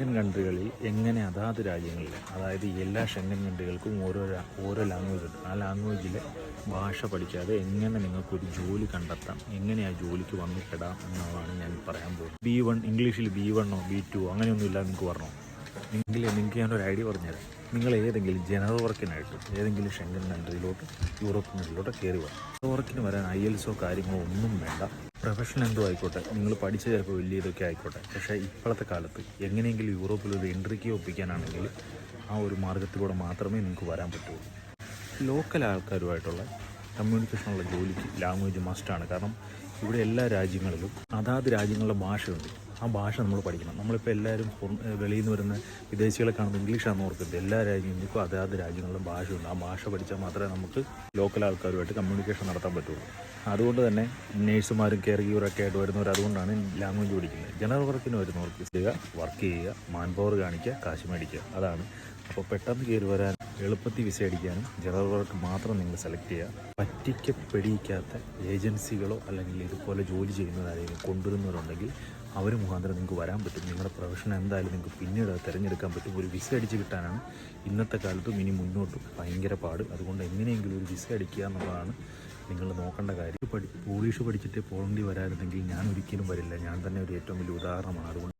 Schengen കൺട്രികളിൽ എങ്ങനെ അതാത് രാജ്യങ്ങളിൽ അതായത് എല്ലാ ഷെങ്കൻ കൺട്രികൾക്കും ഓരോ ഓരോ ലാംഗ്വേജ് ഉണ്ട്. ആ ലാംഗ്വേജിലെ ഭാഷ പഠിക്കാതെ എങ്ങനെ നിങ്ങൾക്കൊരു ജോലി കണ്ടെത്താം എങ്ങനെ ആ ജോലിക്ക് വന്നു എന്നുള്ളതാണ് ഞാൻ പറയാൻ പോകുന്നത്. ബി വൺ ഇംഗ്ലീഷിൽ ബി വണ്ണോ ബി ടു അങ്ങനെയൊന്നും ഇല്ല നിങ്ങൾക്ക് പറഞ്ഞോ എങ്കിൽ നിങ്ങൾക്ക് ഞാനൊരു ഐഡിയ പറഞ്ഞുതരാം. നിങ്ങൾ ഏതെങ്കിലും ജനറൽ വർക്കിനായിട്ട് ഏതെങ്കിലും ഷെങ്കൻ കൺട്രിയിലോട്ട് യൂറോപ്യൻ കൺട്രിയിലോട്ട് കയറി വരാം വർക്കിന് വരാൻ ഐ എൽസോ കാര്യങ്ങളോ ഒന്നും വേണ്ട. പ്രൊഫഷൻ എന്തോ ആയിക്കോട്ടെ. നിങ്ങൾ പഠിച്ച ചിലപ്പോൾ വലിയ ഇതൊക്കെ ആയിക്കോട്ടെ. പക്ഷേ ഇപ്പോഴത്തെ കാലത്ത് എങ്ങനെയെങ്കിലും യൂറോപ്പിൽ ഒരു എൻട്രിക്ക് ഒപ്പിക്കാനാണെങ്കിൽ ആ ഒരു മാർഗത്തിലൂടെ മാത്രമേ നിങ്ങൾക്ക് വരാൻ പറ്റുള്ളൂ ലോക്കൽ ആൾക്കാരുമായിട്ടുള്ള കമ്മ്യൂണിക്കേഷനുള്ള ജോലിക്ക് ലാംഗ്വേജ് മസ്റ്റാണ് കാരണം ഇവിടെ എല്ലാ രാജ്യങ്ങളിലും അതാത് രാജ്യങ്ങളുടെ ഭാഷയുണ്ട്. ആ ഭാഷ നമ്മൾ പഠിക്കണം. നമ്മളിപ്പോൾ എല്ലാവരും വെളിയിൽ നിന്ന് വരുന്ന വിദേശികളെ കാണുമ്പോൾ ഇംഗ്ലീഷാണെന്ന് ഓർക്കരുത്. എല്ലാ രാജ്യങ്ങൾക്കും അതാത് രാജ്യങ്ങളിലും ഭാഷയുണ്ട്. ആ ഭാഷ പഠിച്ചാൽ മാത്രമേ നമുക്ക് ലോക്കൽ ആൾക്കാരുമായിട്ട് കമ്മ്യൂണിക്കേഷൻ നടത്താൻ പറ്റുള്ളൂ. അതുകൊണ്ട് തന്നെ നേഴ്സുമാരും കെയർ ഗീവറൊക്കെ ആയിട്ട് വരുന്നവർ അതുകൊണ്ടാണ് ലാംഗ്വേജ് പഠിക്കുന്നത്. ജനറൽ വർക്കിന് വരുന്നവർക്ക് ചെയ്യുക വർക്ക് ചെയ്യുക മാൻ പവർ കാണിക്കുക കാശ് മേടിക്കുക. അതാണ്. അപ്പോൾ പെട്ടെന്ന് കയറി വരാൻ എളുപ്പത്തിൽ വിസ അടിക്കാനും ജനറൽ വർക്ക് മാത്രം നിങ്ങൾ സെലക്ട് ചെയ്യുക. പറ്റിക്കപ്പെടിയിക്കാത്ത ഏജൻസികളോ അല്ലെങ്കിൽ ഇതുപോലെ ജോലി ചെയ്യുന്നതായാലും കൊണ്ടുവരുന്നവരുണ്ടെങ്കിൽ അവർ മുഖാന്തരം നിങ്ങൾക്ക് വരാൻ പറ്റും. നിങ്ങളുടെ പ്രൊഫഷൻ എന്തായാലും നിങ്ങൾക്ക് പിന്നീട് തിരഞ്ഞെടുക്കാൻ പറ്റും. ഒരു വിസ അടിച്ച് കിട്ടാനാണ് ഇന്നത്തെ കാലത്തും ഇനി മുന്നോട്ട് ഭയങ്കര പാട്. അതുകൊണ്ട് എങ്ങനെയെങ്കിലും ഒരു വിസ അടിക്കുക എന്നുള്ളതാണ് നിങ്ങൾ നോക്കേണ്ട കാര്യം. പോളിഷ് പഠിച്ചിട്ട് പോളണ്ടി വരായിരുന്നെങ്കിൽ ഞാൻ ഒരിക്കലും വരില്ല. ഞാൻ തന്നെ ഒരു ഏറ്റവും വലിയ ഉദാഹരണമാണ്. അതുകൊണ്ട്